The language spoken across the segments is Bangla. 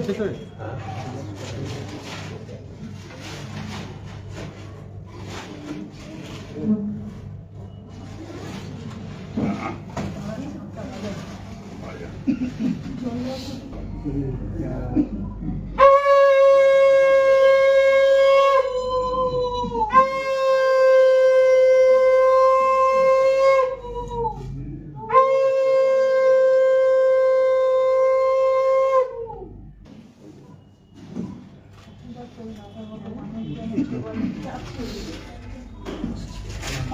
একটু Yeah.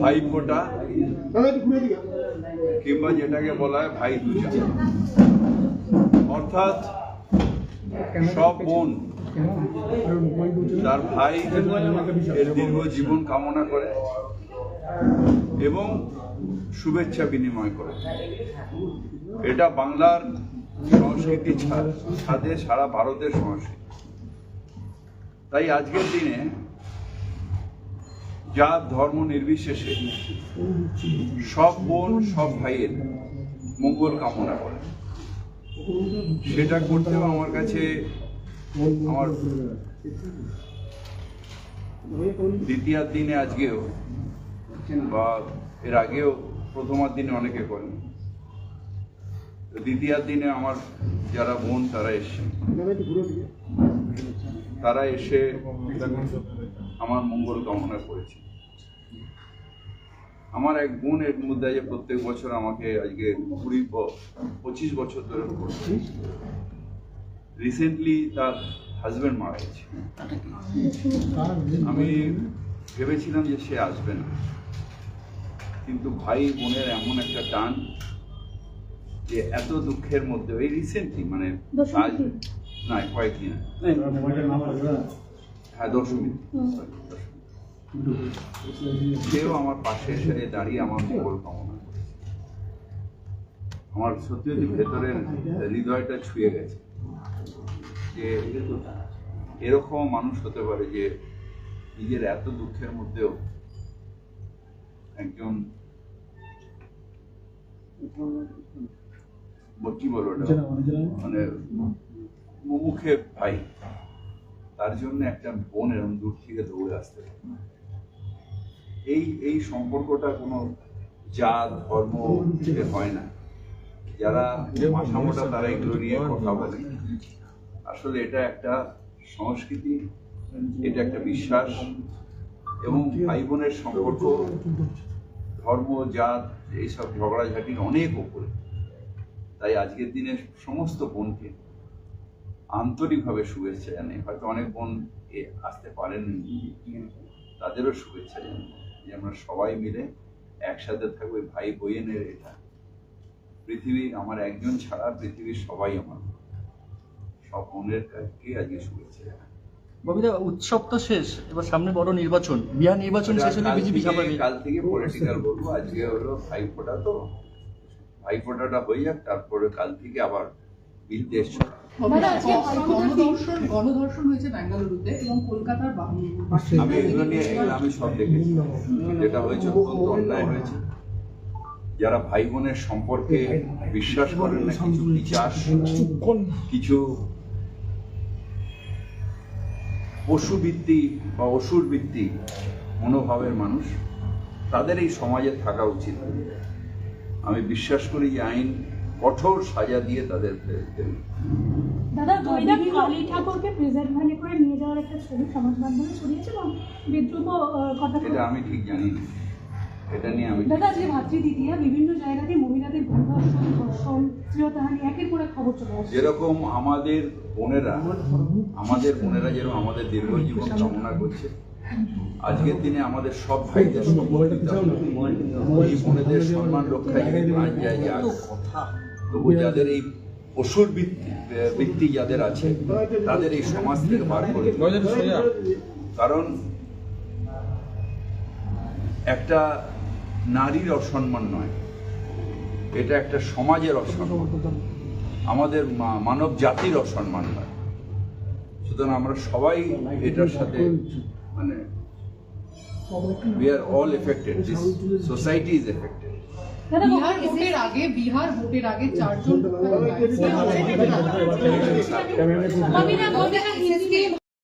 ভাই ফোটা। কিংবা যেটাকে বলা হয় ভাই দুজা অর্থাৎ সব বোন তার ভাই এর দীর্ঘ জীবন কামনা করে এবং শুভেচ্ছা বিনিময় করে। এটা বাংলার সংস্কৃতি ছাদে সারা ভারতের সংস্কৃতি। তাই আজকের দিনে জাত ধর্ম নির্বিশেষে সব বোন, সব ভাইয়ের মঙ্গল কামনা করে। সেটা করতেও আমার কাছে আমার দ্বিতীয় দিনে আজকেও বা এর আগেও প্রথমার দিনে অনেকে করেন। তো দ্বিতীয় দিনে আমার যারা বোন, তারা এসছে তারা এসে আমার মঙ্গল কামনা করেছে। আমার এক বোন এর মধ্যে যে প্রত্যেক বছর আমাকে আজকে কুড়ি পঁচিশ বছর ধরে করছে। রিসেন্টলি তার হাজবেন্ড মারা গেছে। আমি ভেবেছিলাম যে সে আসবে না। কিন্তু ভাই বোনের এমন একটা টান যে এত দুঃখের মধ্যে এই রিসেন্টলি মানে আজ না কয়েকদিন। হ্যাঁ দশমী। সেও আমার পাশে এসে দাঁড়িয়ে আমার মঙ্গল কামনা আমার সত্যি ভেতরের হৃদয়টা ছুঁয়ে গেছে যে এরকম মানুষ হতে পারে যে নিজের এত দুঃখের মধ্যেও একজন কি বলব? মানে মুখে ভাই তার জন্য একটা বোন এরকম দূর থেকে দৌড়ে আসতে এই এই সম্পর্কটা কোনো জাত, ধর্ম হয় না। যারা মাথা মোটা তারা এগুলো নিয়ে কথা বলে। আসলে এটা একটা সংস্কৃতি, এটা একটা বিশ্বাস এবং ভাই বোনের সম্পর্ক, ধর্ম, জাত, এইসব ঝগড়াঝাটির অনেক ওপরে। তাই আজকের দিনে সমস্ত বোনকে আন্তরিকভাবে শুভেচ্ছা জানাই। হয়তো অনেক বোন এ আসতে পারেন তাদেরও শুভেচ্ছা জানাই যে আমরা সবাই মিলে একসাথে থাকব। ভাই বোনের এটা। পৃথিবী আমার একজন ছাড়া পৃথিবীর সবাই আমার সব বোনের কাছে আজকে শুভেচ্ছা জানাই। ববিদা উৎসব তো শেষ এবার সামনে বড় নির্বাচন। বিহার নির্বাচন শেষ হলে কাল বিজেপি থেকে- কাল থেকে পলিটিক্যাল বলব আজকে হলো ভাই ফোটা তো। ভাই ফোটাটা হয়ে যাক তারপরে কাল থেকে আবার বিদ্বেষ ছড়াবে। যারা ভাই বোনের সম্পর্কে বিশ্বাস করেন কিছু পশুবৃত্তি বা অসুর ভিত্তি মনোভাবের মানুষ, তাদের এই সমাজে থাকা উচিত। আমি বিশ্বাস করি যে আইন কঠোর সাজা দিয়ে তাদের ফেরত। দাদা দৈনিক কালী ঠাকুরকে প্রেজেন্ট ভ্যানে করে নিয়ে যাওয়ার একটা ছবি সমাজ মাধ্যমে ছড়িয়েছে বিদ্রুপ কথা এটা আমি ঠিক জানি না। এটা নিয়ে আমি দাদা যে ভাতৃদ্বিতীয়া বিভিন্ন জায়গাতে মহিলাদের গণ ধর্ষণ ধর্ষণ একের পর এক খবর চলে আসছে। যেরকম আমাদের বোনেরা আমাদের বোনেরা যেরকম আমাদের দীর্ঘ জীবন কামনা করছে আজকের দিনে আমাদের সব ভাইদের এই বোনেদের সম্মান রক্ষায় প্রাণ যায় যাক তবু যাদের এই অসুর বৃত্তি যাদের আছে তাদের এই সমাজ থেকে বার করে কারণ একটা নারীর অসম্মান নয় এটা একটা সমাজের অসম্মান। আমাদের মানব জাতির অসম্মান নয়। সুতরাং আমরা সবাই এটার সাথে মানে we are all affected this society is affected দাদা বিহার ভোটের আগে বিহার ভোটের আগে চারজন